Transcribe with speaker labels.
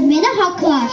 Speaker 1: öğretmene hak var.